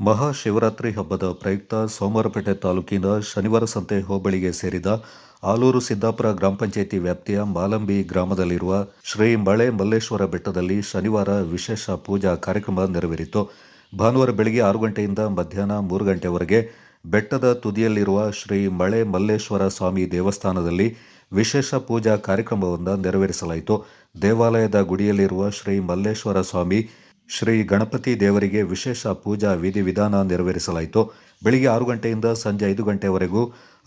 ಮಹಾಶಿವರಾತ್ರಿ ಹಬ್ಬದ ಪ್ರಯುಕ್ತ ಸೋಮವಾರಪೇಟೆ ತಾಲೂಕಿನ ಶನಿವಾರ ಸಂತೆ ಹೋಬಳಿಗೆ ಸೇರಿದ ಆಲೂರು ಸಿದ್ದಾಪುರ ಗ್ರಾಮ ಪಂಚಾಯಿತಿ ವ್ಯಾಪ್ತಿಯ ಮಾಲಂಬಿ ಗ್ರಾಮದಲ್ಲಿರುವ ಶ್ರೀ ಮಳೆ ಮಲ್ಲೇಶ್ವರ ಬೆಟ್ಟದಲ್ಲಿ ಶನಿವಾರ ವಿಶೇಷ ಪೂಜಾ ಕಾರ್ಯಕ್ರಮ ನೆರವೇರಿತು. ಭಾನುವಾರ ಬೆಳಗ್ಗೆ ಆರು ಗಂಟೆಯಿಂದ ಮಧ್ಯಾಹ್ನ ಮೂರು ಗಂಟೆವರೆಗೆ ಬೆಟ್ಟದ ತುದಿಯಲ್ಲಿರುವ ಶ್ರೀ ಮಳೆ ಮಲ್ಲೇಶ್ವರ ಸ್ವಾಮಿ ದೇವಸ್ಥಾನದಲ್ಲಿ ವಿಶೇಷ ಪೂಜಾ ಕಾರ್ಯಕ್ರಮವನ್ನು ನೆರವೇರಿಸಲಾಯಿತು. ದೇವಾಲಯದ ಗುಡಿಯಲ್ಲಿರುವ ಶ್ರೀ ಮಲ್ಲೇಶ್ವರ ಸ್ವಾಮಿ ಶ್ರೀ ಗಣಪತಿ ದೇವರಿಗೆ ವಿಶೇಷ ಪೂಜಾ ವಿಧಿ ವಿಧಾನ ನೆರವೇರಿಸಲಾಯಿತು. ಬೆಳಿಗ್ಗೆ ಆರು ಗಂಟೆಯಿಂದ ಸಂಜೆ ಐದು ಗಂಟೆವರೆಗೂ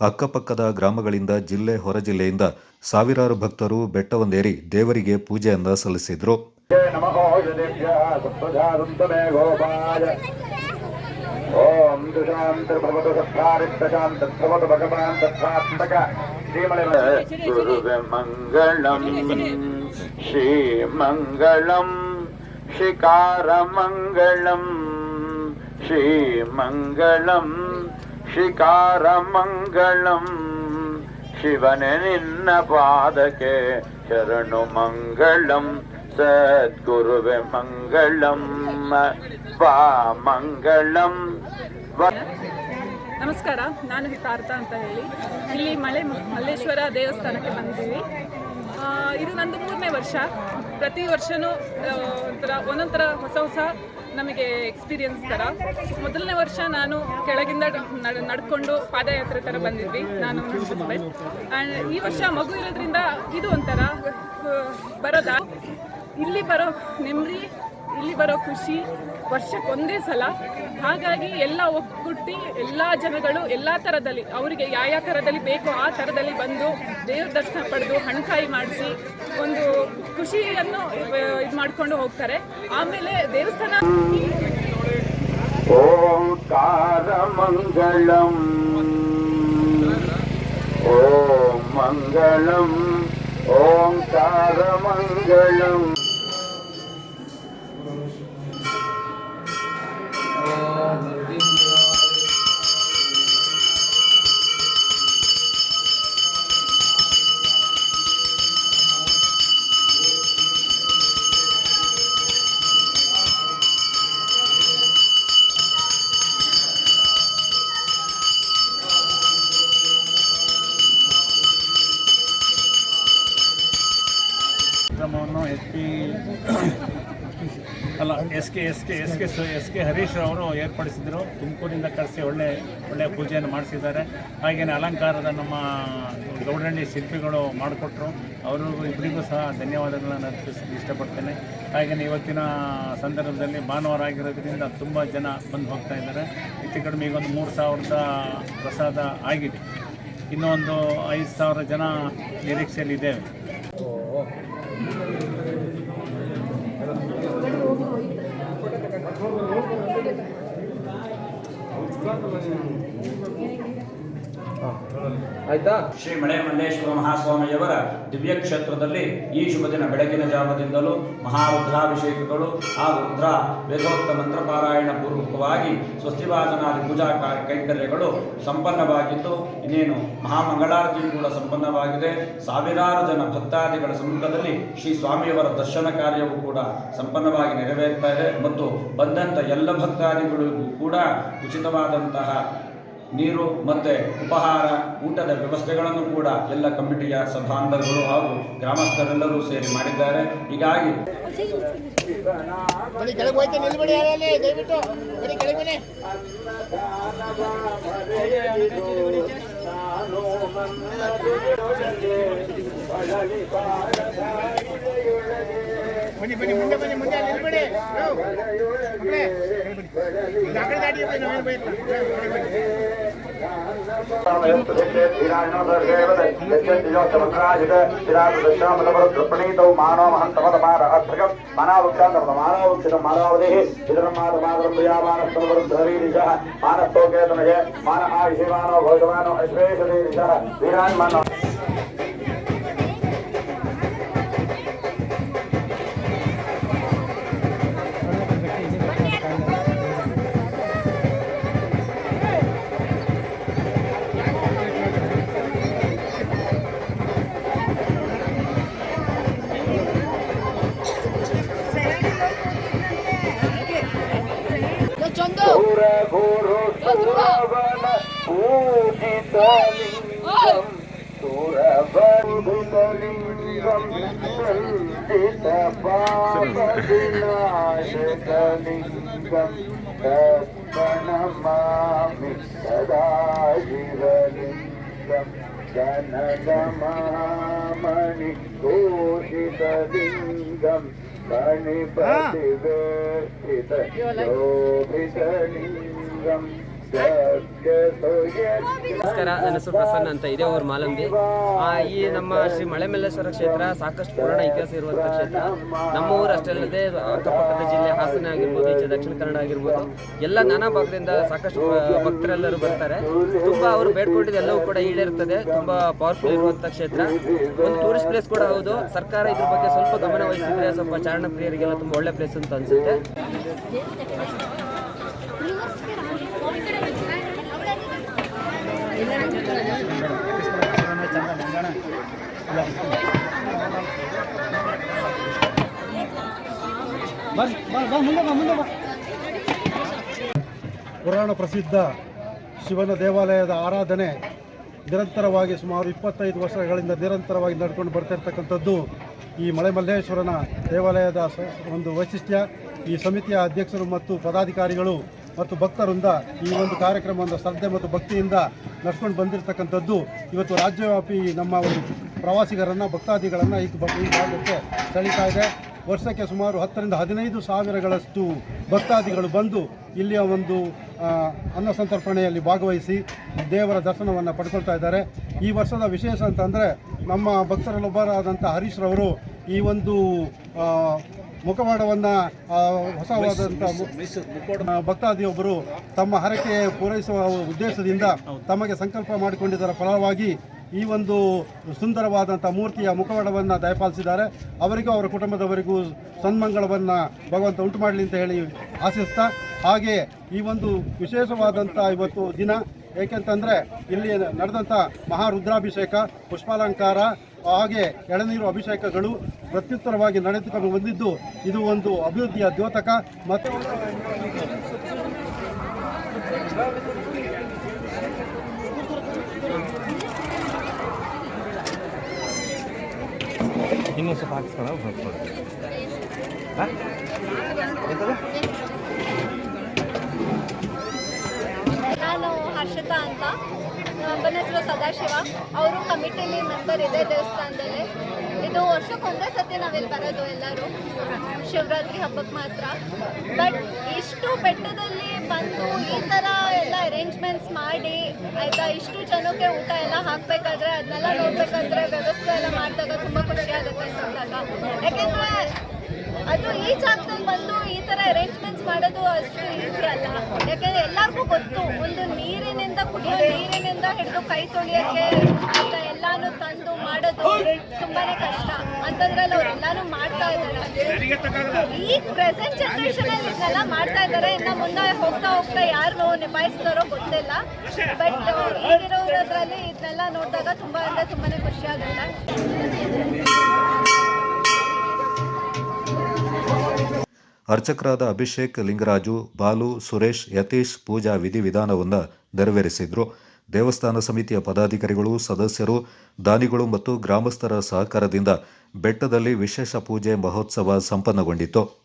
ಅಕ್ಕಪಕ್ಕದ ಗ್ರಾಮಗಳಿಂದ ಜಿಲ್ಲೆ ಹೊರ ಜಿಲ್ಲೆಯಿಂದ ಸಾವಿರಾರು ಭಕ್ತರು ಬೆಟ್ಟವೊಂದೇರಿ ದೇವರಿಗೆ ಪೂಜೆಯನ್ನ ಸಲ್ಲಿಸಿದರು. ಮಂಗಳಂ ಶ್ರೀ ಮಂಗಳಂ गोपाय ॐ दुशान्तिर्भवतु सत्तारिष्टशान्तर्भवतु भगवान् तत्त्वात्मक श्रीमणि गुरुमङ्गलम् श्रीमङ्गलम् शिकारमङ्गलम् श्रीमङ्गलम् ಶಿಕಾರಮಂಗಳಂ ಶಿವನೆ ನಿನ್ನ ಪಾದಕ್ಕೆ ಶರಣು ಮಂಗಳಂ ಸದ್ಗುರುವೆ ಮಂಗಳಂ ವಾ ಮಂಗಳಂ ವ ನಮಸ್ಕಾರ ನಾನು ಹಿತಾರ್ಥ ಅಂತ ಹೇಳಿ ಇಲ್ಲಿ ಮಳೆ ಮಲ್ಲೇಶ್ವರ ದೇವಸ್ಥಾನಕ್ಕೆ ಬಂದಿದ್ದೀವಿ ಆ, ಇದು ನಂದು ಮೂರನೇ ವರ್ಷ. ಪ್ರತಿ ವರ್ಷವೂ ಆ, ಒಂಥರ ಒಂದೊಂಥರ ಹೊಸ ಹೊಸ ನಮಗೆ ಎಕ್ಸ್ಪೀರಿಯನ್ಸ್ ಥರ ಮೊದಲನೇ ವರ್ಷ ನಾನು ಕೆಳಗಿಂದ ನಡ್ ನಡ್ಕೊಂಡು ಪಾದಯಾತ್ರೆ ಥರ ಬಂದಿದ್ವಿ. ನಾನು ಆ್ಯಂಡ್ ಈ ವರ್ಷ ಮಗು ಇರೋದ್ರಿಂದ ಇದು ಒಂಥರ ಬರೋದಾ? ಇಲ್ಲಿ ಬರೋ ನೆಮ್ಮದಿ ಇಲ್ಲಿ ಬರೋ ಖುಷಿ ವರ್ಷಕ್ಕೆ ಒಂದೇ ಸಲ. ಹಾಗಾಗಿ ಎಲ್ಲ ಒಕ್ಕುಟ್ಟಿ ಎಲ್ಲ ಜನಗಳು ಎಲ್ಲ ಥರದಲ್ಲಿ, ಅವರಿಗೆ ಯಾವ ಯಾವ ಥರದಲ್ಲಿ ಬೇಕೋ ಆ ಥರದಲ್ಲಿ ಬಂದು ದೇವ್ರ ದರ್ಶನ ಪಡೆದು ಹಣ್ಕಾಯಿ ಮಾಡಿಸಿ ಒಂದು ಖುಷಿಯನ್ನು ಇದು ಮಾಡಿಕೊಂಡು ಹೋಗ್ತಾರೆ. ಆಮೇಲೆ ದೇವಸ್ಥಾನ ಓಂಕಾರಮಂಗಳಂ ಓಂ ಮಂಗಳಂ ಓಂಕಾರಮಂಗಳಂ ಕಾರ್ಯಕ್ರಮವನ್ನು K S K S K S K Harish ಅವರು ಏರ್ಪಡಿಸಿದ್ರು. ತುಮಕೂರಿಂದ ಕರೆಸಿ ಒಳ್ಳೆ ಒಳ್ಳೆಯ ಪೂಜೆಯನ್ನು ಮಾಡಿಸಿದ್ದಾರೆ. ಹಾಗೆಯೇ ಅಲಂಕಾರದ ನಮ್ಮ ಗೌಡಹಳ್ಳಿ ಶಿಲ್ಪಿಗಳು ಮಾಡಿಕೊಟ್ರು. ಅವರು ಇಬ್ಬರಿಗೂ ಸಹ ಧನ್ಯವಾದಗಳನ್ನು ಅರ್ಪಿಸಲು ಇಷ್ಟಪಡ್ತೇನೆ. ಹಾಗೆಯೇ ಇವತ್ತಿನ ಸಂದರ್ಭದಲ್ಲಿ ಭಾನುವಾರ ಆಗಿರೋದ್ರಿಂದ ತುಂಬ ಜನ ಬಂದು ಹೋಗ್ತಾ ಇದ್ದಾರೆ. ಹೆಚ್ಚು ಕಡಿಮೆ ಈಗ ಒಂದು ಮೂರು ಸಾವಿರದ ಪ್ರಸಾದ ಆಗಿದೆ. ಇನ್ನೊಂದು ಐದು ಸಾವಿರ ಜನ ನಿರೀಕ್ಷೆಯಲ್ಲಿ 何? ಇದ್ದೇವೆ ಶ್ರೀ ಮಳೆ ಮಲ್ಲೇಶ್ವರ ಮಹಾಸ್ವಾಮಿಯವರ ದಿವ್ಯ ಕ್ಷೇತ್ರದಲ್ಲಿ ಈ ಶುಭ ದಿನ ಬೆಳಗಿನ ಜಾವದಿಂದಲೂ ಮಹಾರುದ್ರಾಭಿಷೇಕಗಳು ಹಾಗೂ ರುದ್ರ ವೇದೋಕ್ತ ಮಂತ್ರಪಾರಾಯಣ ಪೂರ್ವಕವಾಗಿ ಸ್ವಸ್ತಿವಾಸನಾದಿ ಪೂಜಾ ಕಾರ್ಯ ಕೈಂಕರ್ಯಗಳು ಸಂಪನ್ನವಾಗಿದ್ದು, ಇನ್ನೇನು ಮಹಾಮಂಗಳಾರತಿ ಕೂಡ ಸಂಪನ್ನವಾಗಿದೆ. ಸಾವಿರಾರು ಜನ ಭಕ್ತಾದಿಗಳ ಸಮ್ಮುಖದಲ್ಲಿ ಶ್ರೀ ಸ್ವಾಮಿಯವರ ದರ್ಶನ ಕಾರ್ಯವೂ ಕೂಡ ಸಂಪನ್ನವಾಗಿ ನೆರವೇರ್ತಾ ಇದೆ. ಮತ್ತು ಬಂದಂಥ ಎಲ್ಲ ಭಕ್ತಾದಿಗಳಿಗೂ ಕೂಡ ಉಚಿತವಾದಂತಹ ನೀರು ಮತ್ತು ಉಪಹಾರ, ಊಟದ ವ್ಯವಸ್ಥೆಗಳನ್ನು ಕೂಡ ಎಲ್ಲ ಕಮಿಟಿಯ ಸಭಾಂಗಗಳು ಹಾಗೂ ಗ್ರಾಮಸ್ಥರೆಲ್ಲರೂ ಸೇರಿ ಮಾಡಿದ್ದಾರೆ. ಹೀಗಾಗಿ ಬನ್ನಿ. ಬನ್ನಿ ಕೆಳಗೆ ಬನ್ನಿ ಬನ್ನಿ ಬನ್ನಿ ಮುಂದೆ ಬನ್ನಿ ಮುಂದೆ ನಿಲ್ಬೇಡಿ ಯೋ, ಮಕ್ಕಳೇ, ಇದು ಆ ಕಡೆ ದಾಟಿ ಹೋಗಿ ನಾವೇನು ಬೈಯಲ್ಲ. ಪ್ರಣೀತೌ ಮಾನವ ಮಹಂತಮದಮಾರ ಅರ್ಥಕಂ ಮಾನವಕ್ಷಾಂತಮದ ಮಾನವಕ್ಷಿತ ಮಾನವದೇ ಇದರಮಾದ శ్రవణ పూజితలింగం సురబంధితలింగం సంజిత పాపవినాశకలింగం తత్పణమామి సదా శివలింగం జనగమామణి ఘోషితలింగం मणिपतिवेष्टितशोभितलिङ्गम् ನಮಸ್ಕಾರ, ನನ್ನ ಹೆಸರು ಪ್ರಸನ್ನ ಅಂತ ಇದೆ ಅವ್ರ ಮಾಲಂಬಿ. ಈ ನಮ್ಮ ಶ್ರೀ ಮಳೆಮಲ್ಲೇಶ್ವರ ಕ್ಷೇತ್ರ ಸಾಕಷ್ಟು ಪುರಾಣ ಇತಿಹಾಸ ಇರುವಂತಹ ಕ್ಷೇತ್ರ. ನಮ್ಮ ಊರು ಅಷ್ಟೇ ಅಲ್ಲದೆ ಅಕ್ಕಪಕ್ಕದ ಜಿಲ್ಲೆ ಹಾಸನ ಆಗಿರ್ಬೋದು, ಈಚೆ ದಕ್ಷಿಣ ಕನ್ನಡ ಆಗಿರ್ಬೋದು. ಎಲ್ಲ ನಾನಾ ಭಾಗದಿಂದ ಸಾಕಷ್ಟು ಭಕ್ತರೆಲ್ಲರೂ ಬರ್ತಾರೆ. ತುಂಬಾ ಅವರು ಬೇಡ್ಕೊಂಡಿದ್ದು ಎಲ್ಲವೂ ಕೂಡ ಈಡೇರುತ್ತದೆ. ತುಂಬಾ ಪವರ್ಫುಲ್ ಇರುವಂತಹ ಕ್ಷೇತ್ರ. ಒಂದು ಟೂರಿಸ್ಟ್ ಪ್ಲೇಸ್ ಕೂಡ ಹೌದು. ಸರ್ಕಾರ ಇದ್ರ ಬಗ್ಗೆ ಸ್ವಲ್ಪ ಗಮನ ವಹಿಸಿದ್ರೆ ಸ್ವಲ್ಪ ಚಾರಣ ಪ್ರಿಯರಿಗೆಲ್ಲ ತುಂಬಾ ಒಳ್ಳೆ ಪ್ಲೇಸ್ ಅಂತ ಅನ್ಸುತ್ತೆ. ಪುರಾಣ ಪ್ರಸಿದ್ಧ ಶಿವನ ದೇವಾಲಯದ ಆರಾಧನೆ ನಿರಂತರವಾಗಿ ಸುಮಾರು ಇಪ್ಪತ್ತೈದು ವರ್ಷಗಳಿಂದ ನಿರಂತರವಾಗಿ ನಡ್ಕೊಂಡು ಬರ್ತಿರ್ತಕ್ಕಂಥದ್ದು ಈ ಮಳೆ ಮಲ್ಲೇಶ್ವರನ ದೇವಾಲಯದ ಒಂದು ವೈಶಿಷ್ಟ್ಯ. ಈ ಸಮಿತಿಯ ಅಧ್ಯಕ್ಷರು ಮತ್ತು ಪದಾಧಿಕಾರಿಗಳು ಮತ್ತು ಭಕ್ತರಿಂದ ಈ ಒಂದು ಕಾರ್ಯಕ್ರಮವನ್ನು ಶ್ರದ್ಧೆ ಮತ್ತು ಭಕ್ತಿಯಿಂದ ನಡ್ಕೊಂಡು ಬಂದಿರತಕ್ಕಂಥದ್ದು ಇವತ್ತು ರಾಜ್ಯವ್ಯಾಪಿ ನಮ್ಮ ಒಂದು ಪ್ರವಾಸಿಗರನ್ನು, ಭಕ್ತಾದಿಗಳನ್ನು ಈ ಭಾಗಕ್ಕೆ ಸೆಳೀತಾ ಇದೆ. ವರ್ಷಕ್ಕೆ ಸುಮಾರು ಹತ್ತರಿಂದ ಹದಿನೈದು ಸಾವಿರಗಳಷ್ಟು ಭಕ್ತಾದಿಗಳು ಬಂದು ಇಲ್ಲಿಯ ಒಂದು ಅನ್ನ ಸಂತರ್ಪಣೆಯಲ್ಲಿ ಭಾಗವಹಿಸಿ ದೇವರ ದರ್ಶನವನ್ನು ಪಡ್ಕೊಳ್ತಾ ಇದ್ದಾರೆ. ಈ ವರ್ಷದ ವಿಶೇಷ ಅಂತಂದರೆ ನಮ್ಮ ಭಕ್ತರಲ್ಲೊಬ್ಬರಾದಂಥ ಹರೀಶ್ರವರು ಈ ಒಂದು ಮುಖವಾಡವನ್ನು ಹೊಸವಾದಂಥ ಭಕ್ತಾದಿಯೊಬ್ಬರು ತಮ್ಮ ಹರಕೆ ಪೂರೈಸುವ ಉದ್ದೇಶದಿಂದ ತಮಗೆ ಸಂಕಲ್ಪ ಮಾಡಿಕೊಂಡಿದ್ದರ ಫಲವಾಗಿ ಈ ಒಂದು ಸುಂದರವಾದಂಥ ಮೂರ್ತಿಯ ಮುಖವಾಡವನ್ನು ದಯಪಾಲಿಸಿದ್ದಾರೆ. ಅವರಿಗೂ ಅವರ ಕುಟುಂಬದವರಿಗೂ ಸನ್ಮಂಗಳವನ್ನು ಭಗವಂತ ಉಂಟು ಮಾಡಲಿ ಅಂತ ಹೇಳಿ ಆಶಿಸ್ತಾ ಹಾಗೆ ಈ ಒಂದು ವಿಶೇಷವಾದಂಥ ಇವತ್ತು ದಿನ ಏಕೆಂತಂದರೆ ಇಲ್ಲಿ ನಡೆದಂಥ ಮಹಾರುದ್ರಾಭಿಷೇಕ, ಪುಷ್ಪಾಲಂಕಾರ, ಹಾಗೆ ಎಳನೀರು ಅಭಿಷೇಕಗಳು ಪ್ರತ್ಯುತ್ತರವಾಗಿ ನಡೆದುಕೊಂಡು ಬಂದಿದ್ದು, ಇದು ಒಂದು ಅಭಿವೃದ್ಧಿಯ ದ್ಯೋತಕ ಮತ್ತು ನಾನು ಹರ್ಷಿತಾ ಅಂತ ನಮ್ಮ ಹೆಸರು ಸದಾಶಿವ. ಅವರು ಕಮಿಟಿಲಿ ಮೆಂಬರ್ ಇದೆ ದೇವಸ್ಥಾನದಲ್ಲಿ. ಇದು ವರ್ಷಕ್ಕೊಂದೇ ಸತಿ ನಾವಿಲ್ಲಿ ಬರೋದು ಎಲ್ಲರೂ. ಶಿವರಾತ್ರಿ ಹಬ್ಬಕ್ಕೆ ಮಾತ್ರ. ಬಟ್ ಇಷ್ಟು ಬೆಟ್ಟದಲ್ಲಿ ಬಂದು ಈ ಥರ ಎಲ್ಲ ಅರೇಂಜ್ಮೆಂಟ್ಸ್ ಮಾಡಿ, ಆಯಿತಾ, ಇಷ್ಟು ಜನಕ್ಕೆ ಊಟ ಎಲ್ಲ ಹಾಕಬೇಕಾದ್ರೆ, ಅದನ್ನೆಲ್ಲ ನೋಡಬೇಕಾದ್ರೆ ವ್ಯವಸ್ಥೆ ಎಲ್ಲ ಮಾಡಿದಾಗ ತುಂಬ ಖುಷಿ ಆಗುತ್ತೆ ಅಂದಾಗ. ಯಾಕೆಂದರೆ ಅದು ಈ ಜಾಗದಲ್ಲಿ ಬಂದು ಈ ತರ ಅರೇಂಜ್ಮೆಂಟ್ಸ್ ಮಾಡೋದು ಅಷ್ಟು ಈಸಿ ಅಲ್ಲ. ಯಾಕಂದ್ರೆ ಎಲ್ಲರಿಗೂ ಗೊತ್ತು, ಒಂದು ನೀರಿನಿಂದ ಕುಡಿಯೋ ನೀರಿನಿಂದ ಹಿಡಿದು ಕೈ ತೊಳಿಯೋಕೆ ಅಂತ ಎಲ್ಲಾನು ತಂದು ಮಾಡೋದು ತುಂಬಾನೇ ಕಷ್ಟ. ಅಂತದ್ರಲ್ಲಿ ಅವ್ರೆಲ್ಲಾನು ಮಾಡ್ತಾ ಇದ್ದಾರೆ. ಈ ಪ್ರೆಸೆಂಟ್ ಜನರೇಷನ್ ಅಲ್ಲಿ ಇದನ್ನೆಲ್ಲ ಮಾಡ್ತಾ ಇದ್ದಾರೆ. ಇನ್ನ ಮುಂದೆ ಹೋಗ್ತಾ ಹೋಗ್ತಾ ಯಾರು ನಿಭಾಯಿಸ್ತಾರೋ ಗೊತ್ತಿಲ್ಲ. ಬಟ್ ಈಗಿರೋದ್ರಲ್ಲಿ ಇದನ್ನೆಲ್ಲ ನೋಡಿದಾಗ ತುಂಬಾ ಅಂದ್ರೆ ತುಂಬಾನೇ ಖುಷಿ ಆಗುತ್ತೆ. ಅರ್ಚಕರಾದ ಅಭಿಷೇಕ್, ಲಿಂಗರಾಜು, ಬಾಲು, ಸುರೇಶ್, ಯತೀಶ್ ಪೂಜಾ ವಿಧಿವಿಧಾನವನ್ನು ನೆರವೇರಿಸಿದರು. ದೇವಸ್ಥಾನ ಸಮಿತಿಯ ಪದಾಧಿಕಾರಿಗಳು, ಸದಸ್ಯರು, ದಾನಿಗಳು ಮತ್ತು ಗ್ರಾಮಸ್ಥರ ಸಹಕಾರದಿಂದ ಬೆಟ್ಟದಲ್ಲಿ ವಿಶೇಷ ಪೂಜೆ ಮಹೋತ್ಸವ ಸಂಪನ್ನಗೊಂಡಿತು